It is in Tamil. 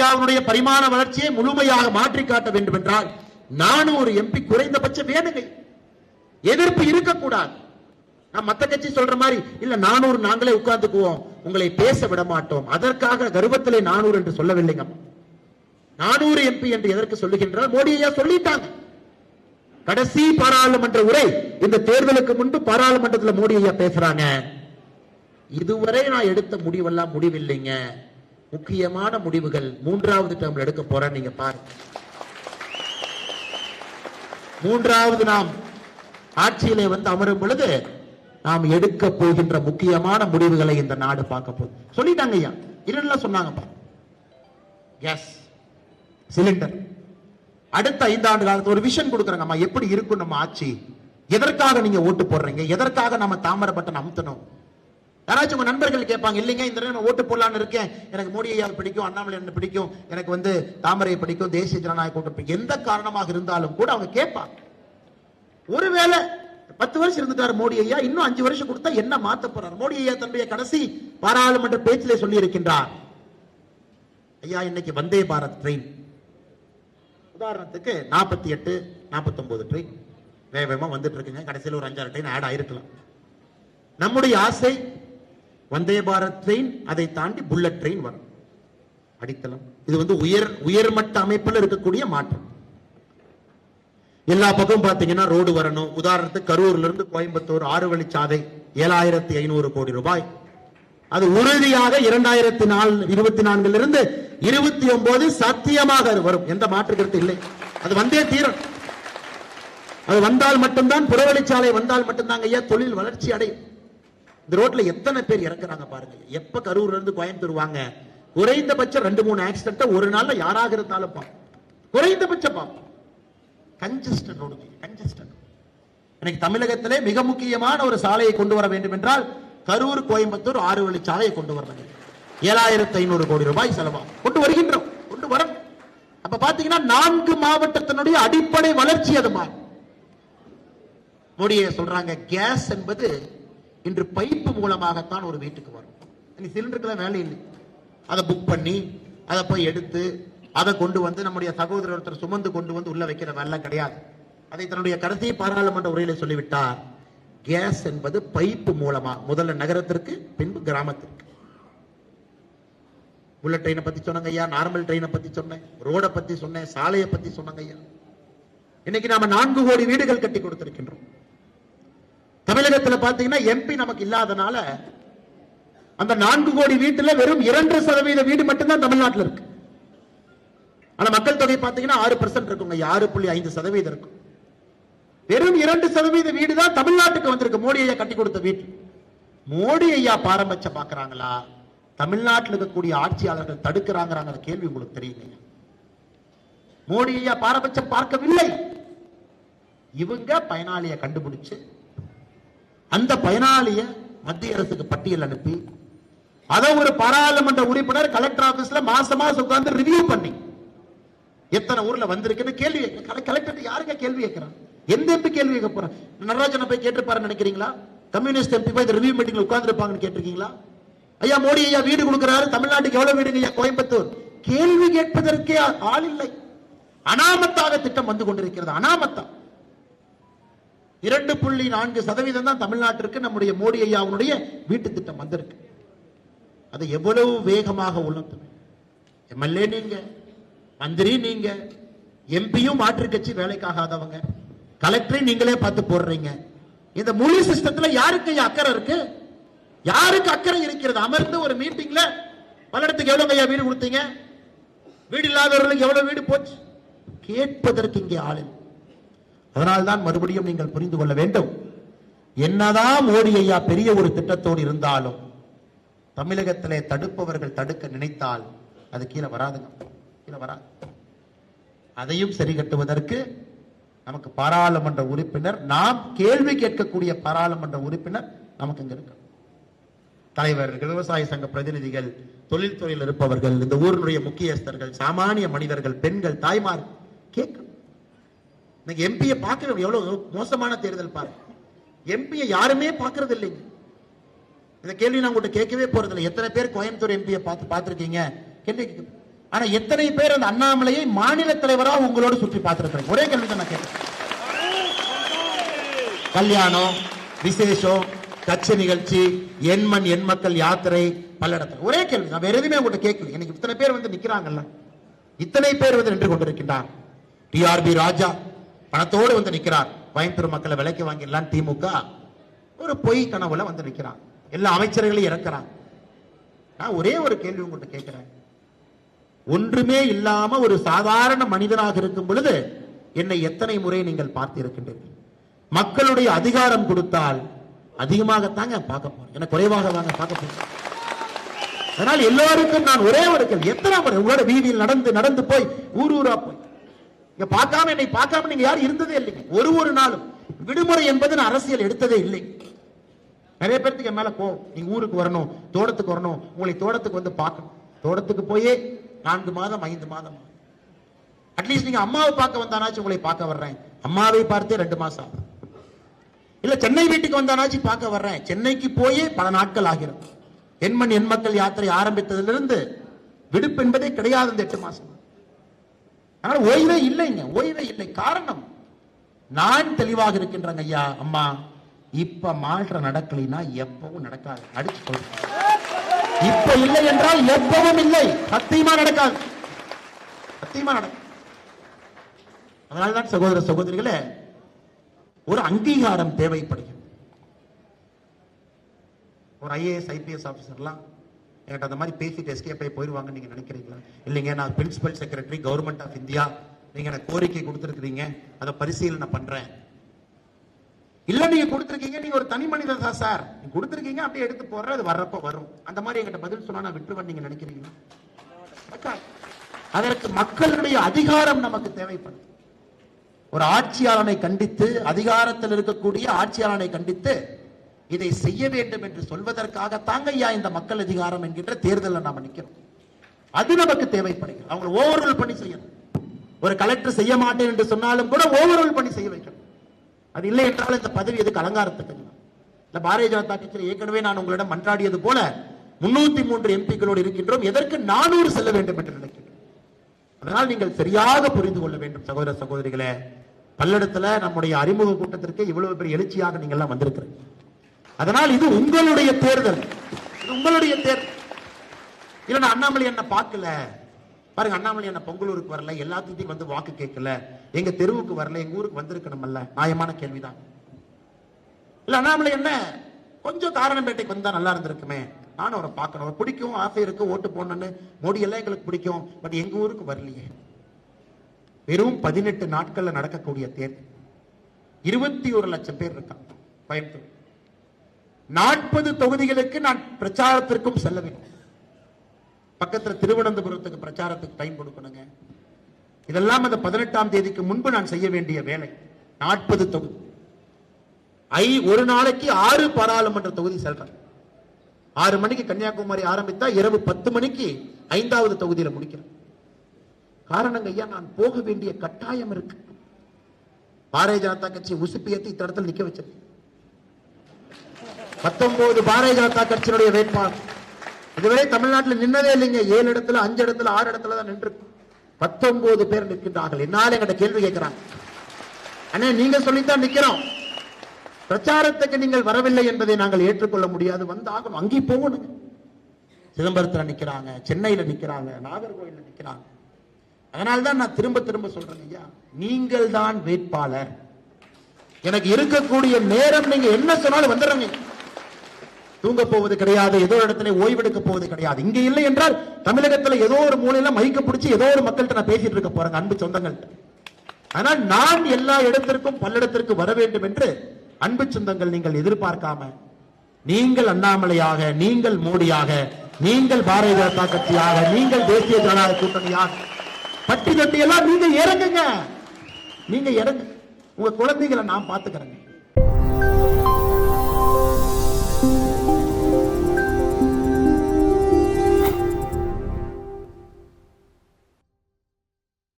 இந்தியாவுடைய பரிமாண வளர்ச்சியை முழுமையாக மாற்றி காட்ட வேண்டும் என்றால் நானூறு எம்பி குறைந்தபட்சம் வேணுங்க. எதிர்ப்பு இருக்கக்கூடாது. நான் மத்த கட்சி சொல்ற மாதிரி இல்ல நானூறு நாங்களே உட்கார்ந்துக்குவோம். உங்களை பேச விட மாட்டோம். அதற்காக கர்வத்திலே நானூறு என்று சொல்லவில்லைங்க. நானூறு எம்பி என்று எதற்கு சொல்லுகின்றார் மோடி ஐயா சொல்லிட்டாங்க. கடைசி பாராளுமன்ற உரை இந்த தேர்தலுக்கு முன்பு பாராளுமன்றத்தில் மோடி ஐயா பேசுறாங்க. இதுவரை நான் எடுத்த முடிவெல்லாம் முடிவில்லைங்க. முக்கியமான முடிவுகள் மூன்றாவது டேர்ம்ல எடுக்க போறேன் நீங்க பாருங்க. மூன்றாவது நாம் ஆட்சியிலே வந்து அமரும் பொழுது நாம் எடுக்க போகின்ற முக்கியமான முடிவுகளை இந்த நாடு பார்க்க போகுது. சொல்லிட்டாங்க ஐயா. இல்லைன்னா சொன்னாங்க கேஸ் சிலிண்டர் அடுத்த ஐந்தாண்டு காலத்து ஒரு விஷன் கொடுக்குறாங்க. அம்மா எப்படி இருக்கும் நம்ம ஆட்சி? எதற்காக நீங்க ஓட்டு போடுறீங்க? எதற்காக நம்ம தாமரை பட்டன் அமுத்தணும்? யாராச்சும் உங்க நண்பர்கள் கேட்பாங்க இல்லைங்க இந்த தடவை நான் ஓட்டு போடலான்னு இருக்கேன். எனக்கு மோடி ஐயா பிடிக்கும் அண்ணாமலை என்ன பிடிக்கும் எனக்கு வந்து தாமரை பிடிக்கும் தேசிய ஜனநாயக கூட்டம் பிடிக்கும். எந்த காரணமாக இருந்தாலும் கூட அவங்க கேட்பாங்க. ஒருவேளை பத்து வருஷம் இருந்துட்டாரு மோடி ஐயா இன்னும் அஞ்சு வருஷம் கொடுத்தா என்ன மாத்த போறார்? மோடி ஐயா தன்னுடைய கடைசி பாராளுமன்ற பேச்சிலே சொல்லி இருக்கின்றார் ஐயா இன்னைக்கு வந்தே பாரத் ட்ரெயின். உதாரணத்துக்கு நாற்பத்தி எட்டு நாற்பத்தொன்பது ட்ரெயின். வேக வேகமா வந்துட்டு இருக்குங்க. கடைசியில் ஒரு அஞ்சாறு ட்ரெயின் ஆட் ஆயிருக்கலாம். நம்முடைய ஆசை வந்தே பாரத் ட்ரெயின் அதை தாண்டி புல்லட் ட்ரெயின் வரும். அடித்தளம். இது வந்து உயர் உயர்மட்ட அமைப்பில் இருக்கக்கூடிய மாற்றம். எல்லா பக்கமும் பாத்தீங்கன்னா ரோடு வரணும். உதாரணத்துக்கு கரூர்ல இருந்து கோயம்புத்தூர் ஆறு வழிச்சாலை ஏழாயிரத்தி ஐநூறு கோடி ரூபாய். அது உறுதியாக இரண்டாயிரத்தி நாலு இருபத்தி நான்குல இருந்து இருபத்தி ஒன்பது சத்தியமாக அது வரும். எந்த மாற்று கருத்து இல்லை. அது வந்தே தீரும். அது வந்தால் மட்டும்தான் புறவழிச்சாலை வந்தால் மட்டும்தாங்க ஐயா தொழில் வளர்ச்சி அடையும். இந்த ரோட்ல எத்தனை பேர் இறக்குறாங்க பாருங்க. எப்ப கரூர்ல இருந்து கோயம்புத்தூர் வாங்க? குறைந்தபட்சம் ரெண்டு மூணு ஆக்சிடென்ட் ஒரு நாள்ல யாராக இருந்தாலும் பார்ப்போம் குறைந்தபட்சம் பார்ப்போம் கன்ஜஸ்டன் ரோடு கன்ஜஸ்டன் எனக்கு தமிழகத்திலே மிக முக்கியமான ஒரு சாலையை கொண்டு வர வேண்டும் என்றால் கரூர் கோயம்புத்தூர் ஆறு வழி சாலையை கொண்டு வரணும் ஏழாயிரத்தி ஐநூறு கோடி ரூபாய் செலவாகும். கொண்டு வருகின்றோம். கொண்டு வரும். அப்ப பாத்தீங்கன்னா நான்கு மாவட்டத்தினுடைய அடிப்படை வளர்ச்சி அது மாறும். மோடியை சொல்றாங்க கேஸ் என்பது இன்று பைப்பு மூலமாகத்தான் ஒரு வீட்டுக்கு வரும். இன்னைக்கு சிலிண்டருக்குலாம் வேலை இல்லை. அதை புக் பண்ணி அதை போய் எடுத்து அதை கொண்டு வந்து நம்முடைய சகோதரர் ஒருத்தர் சுமந்து கொண்டு வந்து உள்ள வைக்கிற வேலை கிடையாது. அதை தன்னுடைய கடைசி பாராளுமன்ற உரையில சொல்லிவிட்டார். கேஸ் என்பது பைப்பு மூலமா முதல்ல நகரத்திற்கு பின்பு கிராமத்திற்கு. புல்லட் ட்ரெயினை பத்தி சொன்னாங்க ஐயா நார்மல் ட்ரெயினை பத்தி சொன்னேன் ரோடை பத்தி சொன்னேன் சாலையை பத்தி சொன்னாங்க ஐயா. இன்னைக்கு நாம நான்கு கோடி வீடுகள் கட்டி கொடுத்திருக்கின்றோம். தமிழகத்துல பாத்தீங்கன்னா எம்பி நமக்கு இல்லாதனால அந்த நான்கு கோடி வீட்டுல வெறும் இரண்டு சதவீத வீடு மட்டும்தான் தமிழ்நாட்டில் இருக்கு. ஆனா மக்கள் தொகை பாத்தீங்கன்னா ஆறு பர்சன்ட் இருக்குங்க. ஆறு புள்ளி ஐந்து சதவீதம் இருக்கும். வெறும் இரண்டு சதவீத வீடு தான் தமிழ்நாட்டுக்கு வந்திருக்கு. மோடி ஐயா கட்டி கொடுத்த வீட்டு மோடி ஐயா பாரபட்சம் பாக்குறாங்களா? தமிழ்நாட்டில் இருக்கக்கூடிய ஆட்சியாளர்கள் தடுக்கிறாங்கிறாங்க கேள்வி உங்களுக்கு தெரியுங்க. மோடி ஐயா பாரபட்சம் பார்க்கவில்லை. இவங்க பயனாளியை கண்டுபிடிச்சு அந்த பயனாளிய மத்திய அரசுக்கு பட்டியல் அனுப்பி அதை ஒரு பாராளுமன்ற உறுப்பினர் கலெக்டர் ஆபீஸ்ல மாசம் மாசம் உட்கார்ந்து ரிவ்யூ பண்ணி எத்தனை ஊர்ல வந்திருக்குன்னு கேள்வி கலெக்டர் யாருங்க கேள்வி கேட்கிறான்? எந்த எம்பி கேள்வி கேட்க போறான்? நடராஜனை போய் கேட்டிருப்பாருன்னு நினைக்கிறீங்களா? கம்யூனிஸ்ட் எம்பி போய் இந்த ரிவ்யூ மீட்டிங்ல உட்கார்ந்துருப்பாங்கன்னு கேட்டிருக்கீங்களா? ஐயா மோடி ஐயா வீடு கொடுக்குறாரு தமிழ்நாட்டுக்கு எவ்வளவு வீடுங்க ஐயா? கோயம்புத்தூர். கேள்வி கேட்பதற்கே ஆள் இல்லை. அனாமத்தாக திட்டம் வந்து கொண்டிருக்கிறது அனாமத்தா இரண்டு புள்ளி நான்கு சதவீதம் தான் தமிழ்நாட்டிற்கு நம்முடைய மோடி ஐயாவுடைய வீட்டு திட்டம் வந்திருக்கு. அதை எவ்வளவு வேகமாக உணர்த்தும் எம்எல்ஏ நீங்க மந்திரி நீங்க எம்பியும் மாற்று கட்சி வேலைக்காகாதவங்க கலெக்டரை நீங்களே பார்த்து போடுறீங்க. இந்த முழு சிஸ்டத்துல யாருக்கு ஐயா அக்கறை இருக்கு? யாருக்கு அக்கறை இருக்கிறது? அமர்ந்து ஒரு மீட்டிங்ல பல்லடத்துக்கு எவ்வளவு ஐயா வீடு கொடுத்தீங்க? வீடு இல்லாதவர்களுக்கு எவ்வளவு வீடு போச்சு? கேட்பதற்கு இங்கே ஆள் அதனால்தான் மறுபடியும் நீங்கள் புரிந்து கொள்ள வேண்டும். என்னதான் மோடி ஐயா பெரிய ஒரு திட்டத்தோடு இருந்தாலும் தமிழகத்திலே தடுப்பவர்கள் தடுக்க நினைத்தால் அது கீழே வராதுங்க. கீழே வராது. அதையும் சரி கட்டுவதற்கு நமக்கு பாராளுமன்ற உறுப்பினர் நாம் கேள்வி கேட்கக்கூடிய பாராளுமன்ற உறுப்பினர் நமக்கு இங்க இருக்கு தலைவர்கள் விவசாய சங்க பிரதிநிதிகள் தொழில்துறையில் இருப்பவர்கள் இந்த ஊரினுடைய முக்கியஸ்தர்கள் சாமானிய மனிதர்கள் பெண்கள் தாய்மார் கேட்க இன்னைக்கு எம்பியை பார்க்க எவ்வளவு மோசமான தேர்தல் பாருங்க. எம்பியை யாருமே பார்க்கறது இல்லைங்க இந்த கேள்வி நான் உங்கள்கிட்ட கேட்கவே போறது இல்லை எத்தனை பேர் கோயம்புத்தூர் எம்பியை பார்த்து பார்த்துருக்கீங்க? கேள்வி ஆனா எத்தனை பேர் அந்த அண்ணாமலையை மாநில தலைவரா உங்களோட சுற்றி பார்த்துருக்கிறேன் ஒரே கேள்வி தான் நான் கேட்டேன் கல்யாணம் விசேஷம் கட்சி நிகழ்ச்சி எண்மண் எண் மக்கள் யாத்திரை பல்லடத்தில் ஒரே கேள்வி நான் வேற எதுவுமே உங்கள்கிட்ட கேட்கல. எனக்கு இத்தனை பேர் வந்து நிக்கிறாங்கல்ல. இத்தனை பேர் வந்து நின்று கொண்டிருக்கின்றார். டிஆர்பி ராஜா பணத்தோடு வந்து நிற்கிறார் கோயம்புத்தூர் மக்களை விலைக்கு வாங்கிடலாம் திமுக ஒரு பொய் கனவுல வந்து நிற்கிறான் எல்லா அமைச்சர்களையும் இறக்குறான். நான் ஒரே ஒரு கேள்வி உங்கள்கிட்ட கேட்கிறேன். ஒன்றுமே இல்லாம ஒரு சாதாரண மனிதனாக இருக்கும் பொழுது என்னை எத்தனை முறை நீங்கள் பார்த்திருக்கின்றீர்கள்? மக்களுடைய அதிகாரம் கொடுத்தால் அதிகமாகத்தாங்க பார்க்க போறேன். என குறைவாக தாங்க பார்க்க போறேன். அதனால் எல்லோருக்கும் நான் ஒரே ஒரு கேள்வி. எத்தனை முறை உங்களோட வீதியில் நடந்து நடந்து போய் ஊர் ஊரா போய் இங்க பார்க்காம என்னை பார்க்காம நீங்க யாரும் இருந்ததே இல்லைங்க. ஒரு ஒரு நாளும் விடுமுறை என்பது நான் அரசியல் எடுத்ததே இல்லை. நிறைய பேர்த்துக்கு என் மேல கோவம். நீ ஊருக்கு வரணும் தோட்டத்துக்கு வரணும் உங்களை தோட்டத்துக்கு வந்து பார்க்கணும். தோட்டத்துக்கு போயே நான்கு மாதம் ஐந்து மாதம். அட்லீஸ்ட் நீங்க அம்மாவை பார்க்க வந்தானாச்சும் உங்களை பார்க்க வர்றேன். அம்மாவை பார்த்தே ரெண்டு மாசம் ஆகுது இல்ல சென்னை வீட்டுக்கு வந்தானாச்சும் பார்க்க வர்றேன். சென்னைக்கு போயே பல நாட்கள் ஆகிறது. எண்மண் எண்மக்கள் யாத்திரை ஆரம்பித்ததிலிருந்து விடுப்பு என்பதே கிடையாது இந்த எட்டு மாசம். அதனால ஓய்வே இல்லைங்க ஓய்வே இல்லை. காரணம் நான் தெளிவாக இருக்கின்றேங்க ஐயா அம்மா. இப்ப மாற்றம் நடக்கலைன்னா எப்பவும் நடக்காது. அடிச்சு சொல்றேன் இப்ப இல்லை என்றால் எப்பவும் இல்லை. சத்தியமா நடக்காது. சத்தியமா நடக்கும். அதனால்தான் சகோதர சகோதரிகளே ஒரு அங்கீகாரம் தேவைப்படுகிறது. ஒரு ஐஏஎஸ் ஐபிஎஸ் ஆஃபீஸர்லாம் என்கிட்ட அந்த மாதிரி பேசிட்டு எஸ்கேப் ஆகி போயிடுவாங்கன்னு நீங்க நினைக்கிறீங்களா? இல்லைங்க நான் principal secretary government of India நீங்க எனக்கு கோரிக்கை கொடுத்துருக்கீங்க அதை பரிசீலனை பண்றேன். இல்ல நீங்க கொடுத்துருக்கீங்க. நீங்க ஒரு தனி மனிதன் தான் சார். நீங்க கொடுத்துருக்கீங்க அப்படியே எடுத்து போடுற அது வர்றப்ப வரும். அந்த மாதிரி என்கிட்ட பதில் சொன்னா நான் விட்டுருவேன் நீங்க நினைக்கிறீங்களா? அதற்கு மக்களுடைய அதிகாரம் நமக்கு தேவைப்படும். ஒரு ஆட்சியாளனை கண்டித்து அதிகாரத்தில் இருக்கக்கூடிய ஆட்சியாளனை கண்டித்து இதை செய்ய வேண்டும் என்று சொல்வதற்காக தாங்க ஐயா இந்த மக்கள் அதிகாரம் என்கின்ற தேர்தலில் நாம நிற்கிறோம் அது நமக்கு தேவைப்படுகிறது. அவங்க ஓவர்ரோல் பண்ணி செய்யணும். ஒரு கலெக்டர் செய்ய மாட்டேன் என்று சொன்னாலும் கூட ஓவர்ரோல் பண்ணி செய்ய வைக்கணும். அது இல்லை என்றால் இந்த பதவி எதுக்கு அலங்காரத்துக்கு இந்த பாரதிய ஜனதா கட்சியில் ஏற்கனவே நான் உங்களிடம் மன்றாடியது போல முன்னூத்தி மூன்று எம்பிக்களோடு இருக்கின்றோம். எதற்கு நானூறு செல்ல வேண்டும் என்று நினைக்கின்றோம் அதனால் நீங்கள் சரியாக புரிந்து கொள்ள வேண்டும் சகோதர சகோதரிகளே. பல்லடத்துல நம்முடைய அறிமுக கூட்டத்திற்கு இவ்வளவு பெரிய எழுச்சியாக நீங்கள் எல்லாம் வந்திருக்கிறீங்க. அதனால் இது உங்களுடைய தேர்தல். இது உங்களுடைய தேர்தல். இல்லை நான் அண்ணாமலை என்ன பார்க்கல. பாருங்க அண்ணாமலை என்ன பொங்கலூருக்கு வரல எல்லாத்துக்கும் வந்து வாக்கு கேட்கல. எங்க தெருவுக்கு வரல எங்க ஊருக்கு வந்திருக்கணும்ல நியாயமான கேள்விதான். இல்ல அண்ணாமலை என்ன கொஞ்சம் காரணம்பேட்டைக்கு வந்தா நல்லா இருந்திருக்குமே. நானும் அவரை பார்க்கணும். அவரை பிடிக்கும் ஆசை இருக்கு ஓட்டு போடணும்னு. மோடி எல்லாம் எங்களுக்கு பிடிக்கும் பட் எங்க ஊருக்கு வரலையே. வெறும் பதினெட்டு நாட்கள்ல நடக்கக்கூடிய தேர்தல். இருபத்தி ஒரு லட்சம் பேர் இருக்கான் கோயம்புத்தூர். நாற்பது தொகுதிகளுக்கு நான் பிரச்சாரத்திற்கும் செல்ல வேண்டும் பக்கத்தில் திருவனந்தபுரத்துக்கு பிரச்சாரத்துக்கு டைம் கொடுக்கணுங்க. இதெல்லாம் அந்த பதினெட்டாம் தேதிக்கு முன்பு நான் செய்ய வேண்டிய வேலை. நாற்பது தொகுதி. ஐ ஒரு நாளைக்கு ஆறு பாராளுமன்ற தொகுதி செல்றேன். ஆறு மணிக்கு கன்னியாகுமரி ஆரம்பித்தா இரவு பத்து மணிக்கு ஐந்தாவது தொகுதியில் முடிக்கிறேன். காரணங்க ஐயா நான் போக வேண்டிய கட்டாயம் இருக்கு. பாரதிய ஜனதா கட்சி உசுப்பியத்தை இந்த இடத்துல நிக்க வச்சிருக்கேன் பத்தொன்பது பாரதிய ஜனதா கட்சியினுடைய வேட்பாளர். இதுவரை தமிழ்நாட்டில் நின்னதே இல்லைங்க. ஏழு இடத்துல அஞ்சு இடத்துல ஆறு இடத்துல தான் நின்று பத்தொன்பது பேர் நிற்கின்றார்கள். என்னால் எங்கிட்ட கேள்வி கேட்கிறாங்க. அண்ணே நீங்க சொல்லித்தான் நிக்கிறோம். பிரச்சாரத்துக்கு நீங்கள் வரவில்லை என்பதை நாங்கள் ஏற்றுக்கொள்ள முடியாது. வந்தாகும் அங்கே சிதம்பரத்தில் நிற்கிறாங்க சென்னையில் நிற்கிறாங்க நிக்கிறாங்க. நிற்கிறாங்க அதனால தான் நான் திரும்ப திரும்ப சொல்றேன் ஐயா. நீங்கள் தான் வேட்பாளர். எனக்கு இருக்கக்கூடிய நேரம் நீங்க என்ன சொன்னாலும் வந்துடுறீங்க. தூங்க போவது கிடையாது ஏதோ இடத்துல ஓய்வெடுக்க போவது கிடையாது. இங்க இல்லை என்றால் தமிழகத்துல ஏதோ ஒரு மூலையில மைக்க பிடிச்சி ஏதோ ஒரு மக்கள்கிட்ட நான் பேசிட்டு இருக்க போறேங்க அன்பு சொந்தங்கள். ஆனால் நான் எல்லா இடத்திற்கும் பல்லடத்திற்கு வர வேண்டும் என்று அன்பு சொந்தங்கள் நீங்கள் எதிர்பார்க்காம நீங்கள் அண்ணாமலையாக நீங்கள் மோடியாக நீங்கள் பாரதிய ஜனதா கட்சியாக நீங்கள் தேசிய ஜனநாயக கூட்டணியாக பட்டி தொட்டி எல்லாம் நீங்க இறங்குங்க. நீங்க இறங்க. உங்க குழந்தைகளை நான் பாத்துக்கிறேங்க